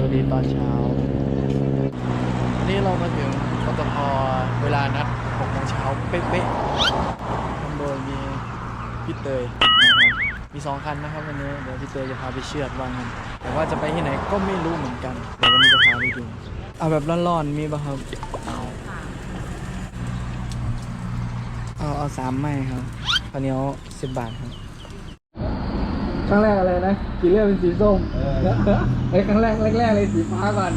สวัสดีตอนเช้าวันนี้เรามาถึงปตทเวลานัด6โมงเช้าเป๊ะๆนำโดยมีพี่เตยนะครับมีสองคันนะครับวันนี้เดี๋ยวพี่เตยจะพาไปเชือดว่างั้นแต่ว่าจะไปที่ไหนก็ไม่รู้เหมือนกันเดี๋ยววันนี้จะพาไปดูเอาแบบร้อนๆมีป่ะครับเอาเอาสามไม้ครับข้าวเหนียวสิบบาทครับ ครั้งแรกอะไรนะสีเลือดเป็นสีส้มไอ้ยครั้งแรกแรกๆเลยสีฟ้าก่อน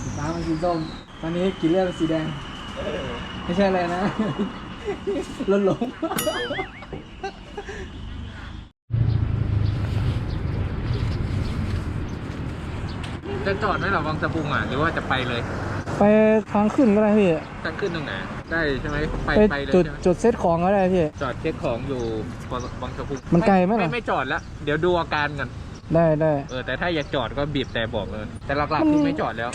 สีฟ้ามันสีส้มตอนนี้กินเลือดเป็นสีแดง ไม่ใช่อะไรนะลดลงจะจอดไหมเหรอวังสะพุงอะหรือว่าจะไปเลย ไปทางขึ้นก็ได้พี่ทางขึ้นตรงไหน ได้ใช่ไหมไปไปไปเลยจุดใช่ไหมจุดเซตของก็ได้พี่ จอดเช็คของอยู่วังสะพุงมันไกลไหมล่ะไม่ไม่จอดแล้ว เดี๋ยวดูอาการกันได้ได้ เออแต่ถ้าอยากจอดก็บีบแต่บอกเลยแต่หลักมัๆนคือไม่จอดแล้ว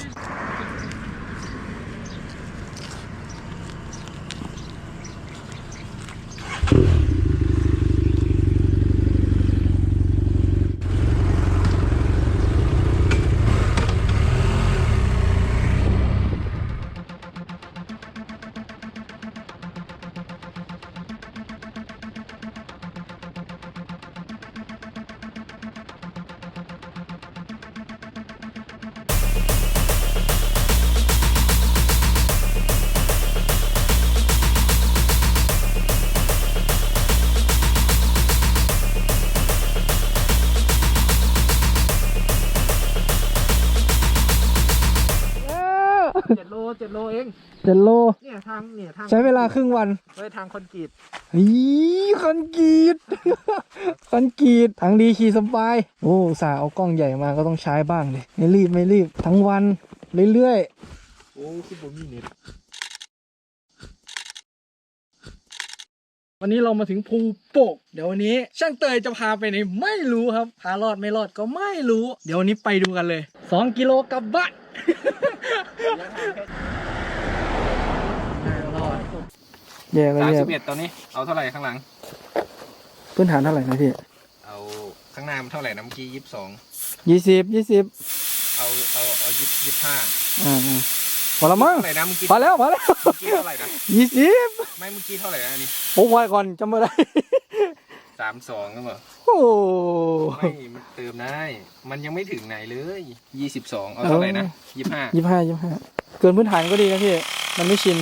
เจ็ดโลเจ็ดโลเองเจ็ดโล เนี่ยทางเนี่ยทางใช้เวลาครึ่งวันเฮ้ยทางคอนกรีตอีคันกรีดคันกรีดทั้งดีขี่สบาย โอ้อุตสาห์เอากล้องใหญ่มาก็ต้องใช้บ้างเลยไม่รีบไม่รีบทั้งวันเรื่อยๆโอ้คือผมมีเน็ตวันนี้เรามาถึงภูโป่งเดี๋ยววันนี้ ช่างเตยจะพาไปไหนไม่รู้ครับ พารอดไม่รอดก็ไม่รู้ เดี๋ยววันนี้ไปดูกันเลย 2 กิโลกลับบ้าน แย่ก็สามแย่สิบเอ็ดตอนนี้ เอาเท่าไหร่ข้างหลัง พื้นฐานเท่าไหร่นะพี่เอาข้างหน้ามันเท่าไหร่นะเมื่อกี้ยี่สิบสองยี่สิบยี่สิบเอาเอาเอายี่ยี่สิบห้าอ่าอ่าพอละมั้งเท่าไหร่นะเมื่อกี้พอแล้วพอแล้วเมื่อกี้เท่าไหร่นะยี่สิบไม่เมื่อกี้เท่าไหร่นะอันนี้โอ้ไว้ก่อนจำไม่ได้ สามสองก็เหรอโอ้ไม่มันเติมได้ มันยังไม่ถึงไหนเลยยี่สิบสองเอาเท่าไหร่นะยี่สิบห้ายี่ห้ายี่ห้าเกินพื้นฐานก็ดีนะพี่ มันไม่ชิน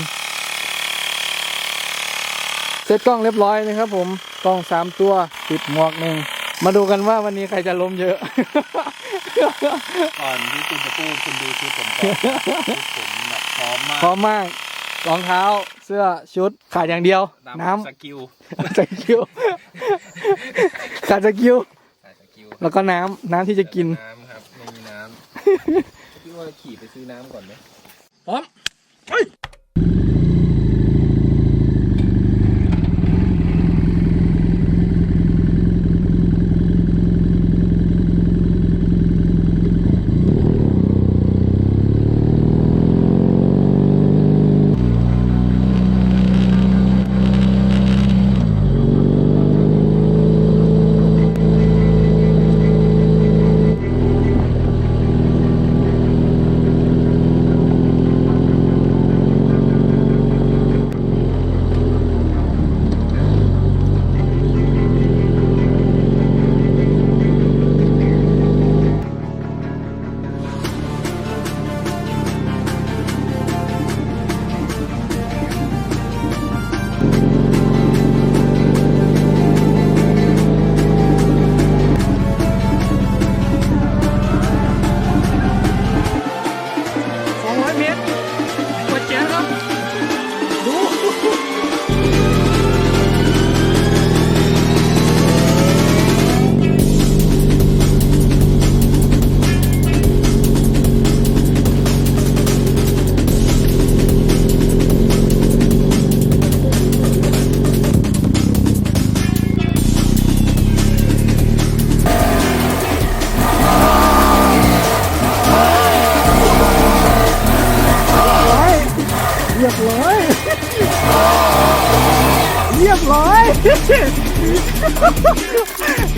เซตกล้องเรียบร้อยนะครับผม กล้องสามตัวติดหมวกหนึ่ง มาดูกันว่าวันนี้ใครจะล้มเยอะ ก่อนที่คุณจะพูดคุณดูชุดผมก่อนชุดผมแบบพร้อมมากพร้อมมากรองเท้า เสื้อชุดขาดอย่างเดียว น้สกิลำสกิลขาดสกิลใส่สกิลแล้วก็น้ำน้ำที่จะกินน้ำครับไม่มีน้ำพี่ว่าขี่ไปซื้อน้ำก่อนไหมพร้อม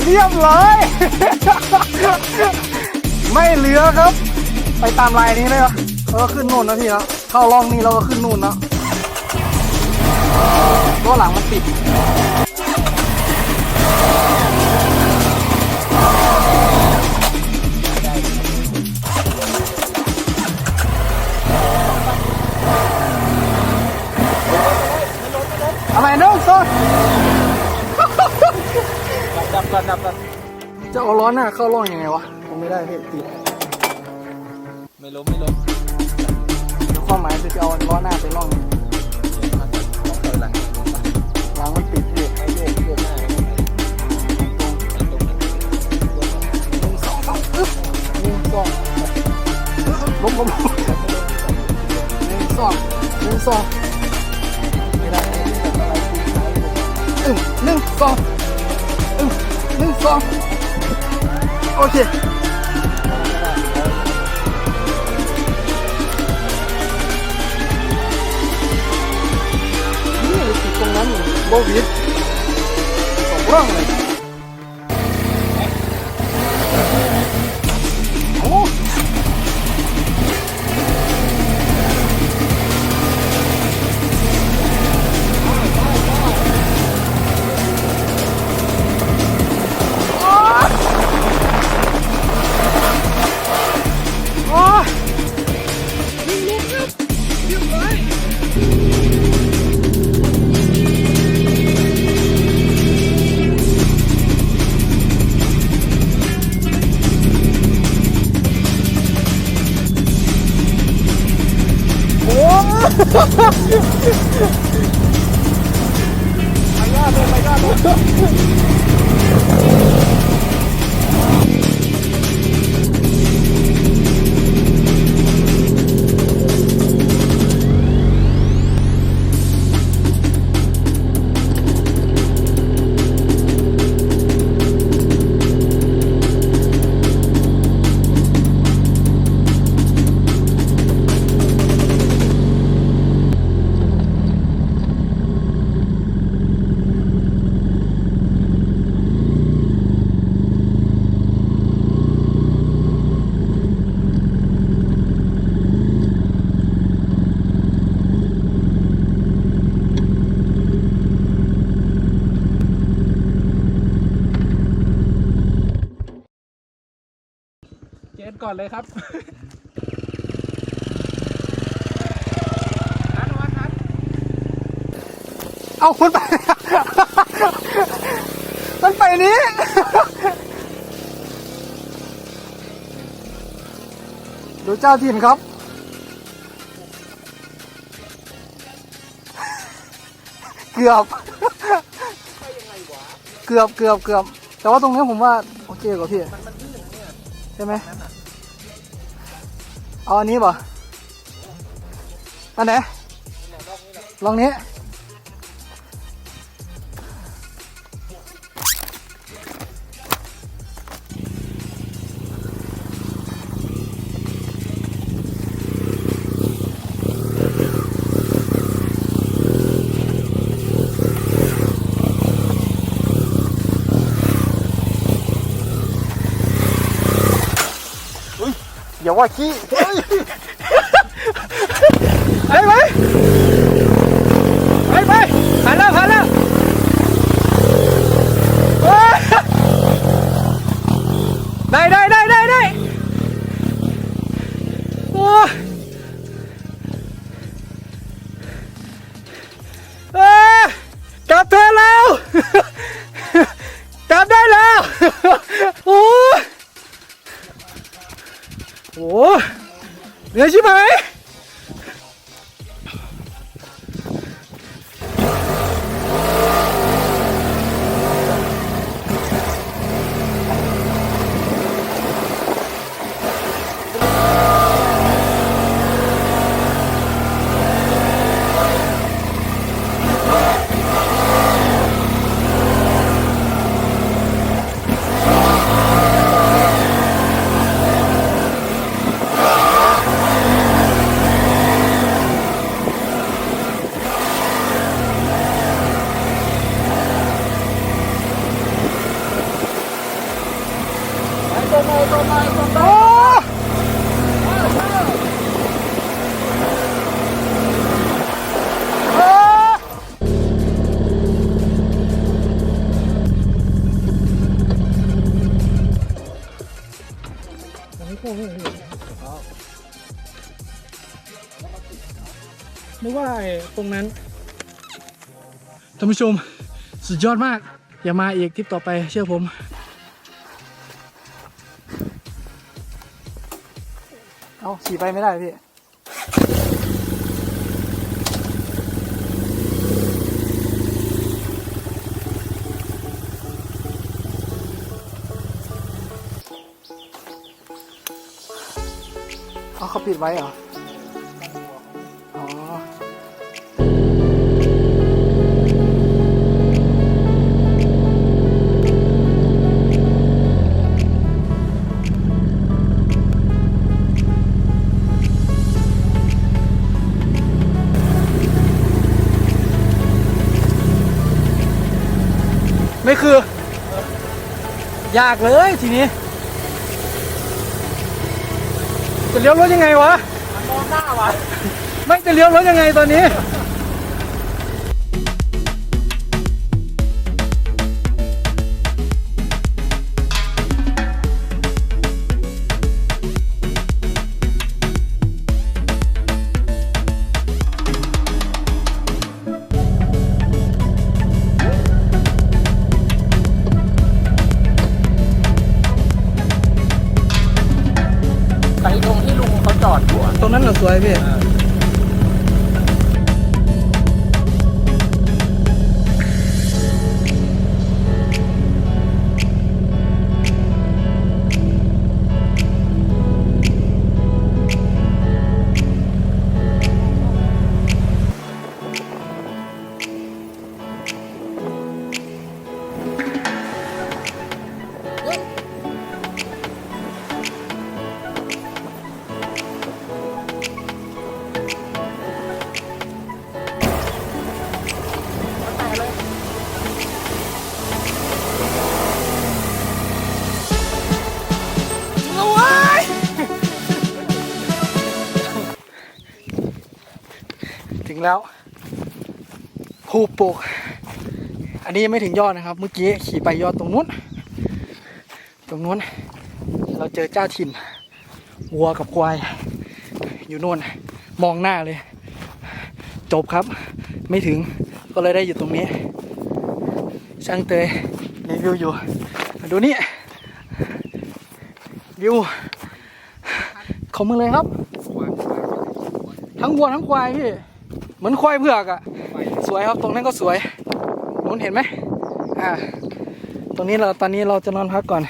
เรียบร้อยไม่เหลือครับ ไปตามลายนี้เลยเหรอแล้วก็ขึ้นนู่นนะพี่นะเข้าร่องนี้เราก็ขึ้นนู่นนะตัวหลังมันติด หน้าเข้าร่องยังไงวะผมไม่ได้พี่ติดไม่ล้มไม่ล้มความหมายคือจะเอาล้อหน้าไปร่องต้องถอยหลังหลังมันติดพี่ให้โยกโยกหน้าให้ตรงนั้นหนึ่งสองสองอึ๊บหนึ่งสองล้มล้มหนึ่งสองหนึ่งสองไม่ได้อึ้งหนึ่งสองอึ้งหนึ่งสอง โอเคนี่ติดต ไปยอด อดเลยเจนก่อนเลยครับทันวันทันเอาคนไป มันไปนี้ดูเจ้าถิ่นครับเกือบเกือบเกือบเกือบ แต่ว่าตรงนี้ผมว่า โอเคกว่าพี่ใช่ไหม เอาอันนี้ป่ะอันไหนลองนี้ ว่าขี้เฮ้ยได้ไหมานผู้ชมสุดยอดมาก อย่ามาอีกทริปต่อไปเชื่อผมเอาขี่ไปไม่ได้พี่เอาเขาปิดไว้เหรอ ยากเลยทีนี้จะเลี้ยวรถยังไงวะมองหน้าวะไม่จะเลี้ยวรถยังไงตอนนี้ แล้วภูปลูก อันนี้ยังไม่ถึงยอดนะครับ เมื่อกี้ขี่ไปยอดตรงนู้น ตรงนู้น เราเจอเจ้าถิ่นวัวกับควาย อยู่นู่นมองหน้าเลย จบครับ ไม่ถึงก็เลยได้อยู่ตรงนี้ ช่างเตยรีวิวอยู่ ดูนี่วิวของมึงเลยครับ ทั้งวัวทั้งควายพี่ เหมือนควายเผือกอะ่ะ สวยครับตรงนั้นก็สวยนู้นเห็นไหมอ่า ตรงนี้เราตอนนี้เราจะนอนพักก่อน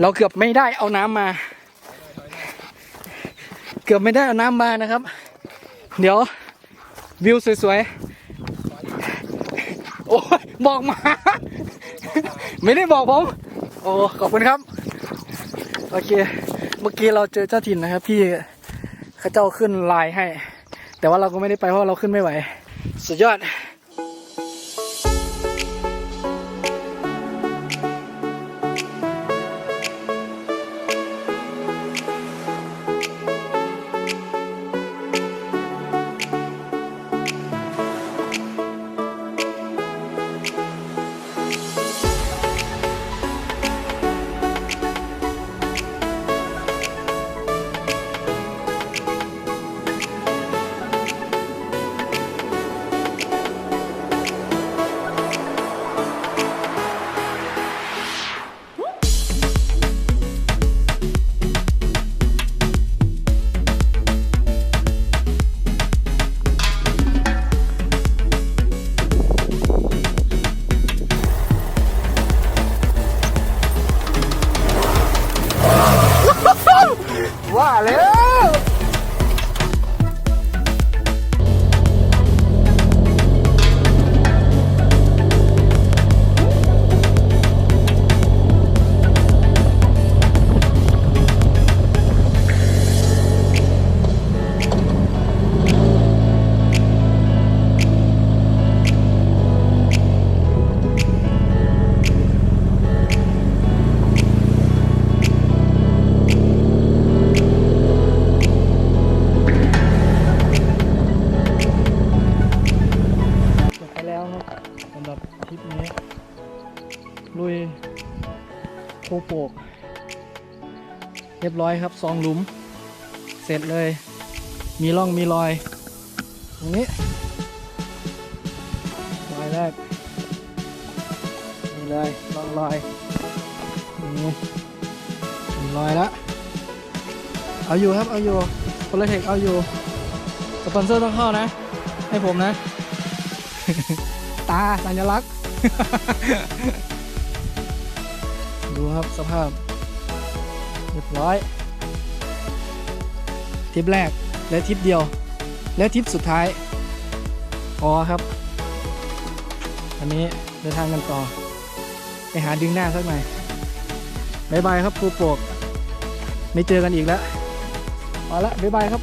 เราเกือบไม่ได้เอาน้ำมา เกือบไม่ได้เอาน้ำมานะครับ เดี๋ยววิวสวยๆ โอ้ยบอกมา ไม่ได้บอกผม โอ้ขอบคุณครับ โอเค เมื่อกี้เราเจอเจ้าถิ่นนะครับพี่เขาเจ้าขึ้นไลน์ให้ แต่ว่าเราก็ไม่ได้ไปเพราะเราขึ้นไม่ไหว สุดยอด เรียบร้อยครับสองหลุม เสร็จเลย มีร่องมีรอย ตรงนี้รอยแรกนี่เลยร่องรอยนี่มีรอยแล้วเอาอยู่ครับ เอาอยู่โพลเทคเอาอยู่สปอนเซอร์ต้องเข้านะ ให้ผมนะ ตาสัญลักษณ์ ดูครับสภาพ เรียบร้อยทริปแรกและทริปเดียว และทริปสุดท้ายพอครับ อันนี้เดินทางกันต่อ ไปหาดึงหน้าสักหน่อยบายบายครับครูโปก ไม่เจอกันอีกแล้วมาละบายบายครับ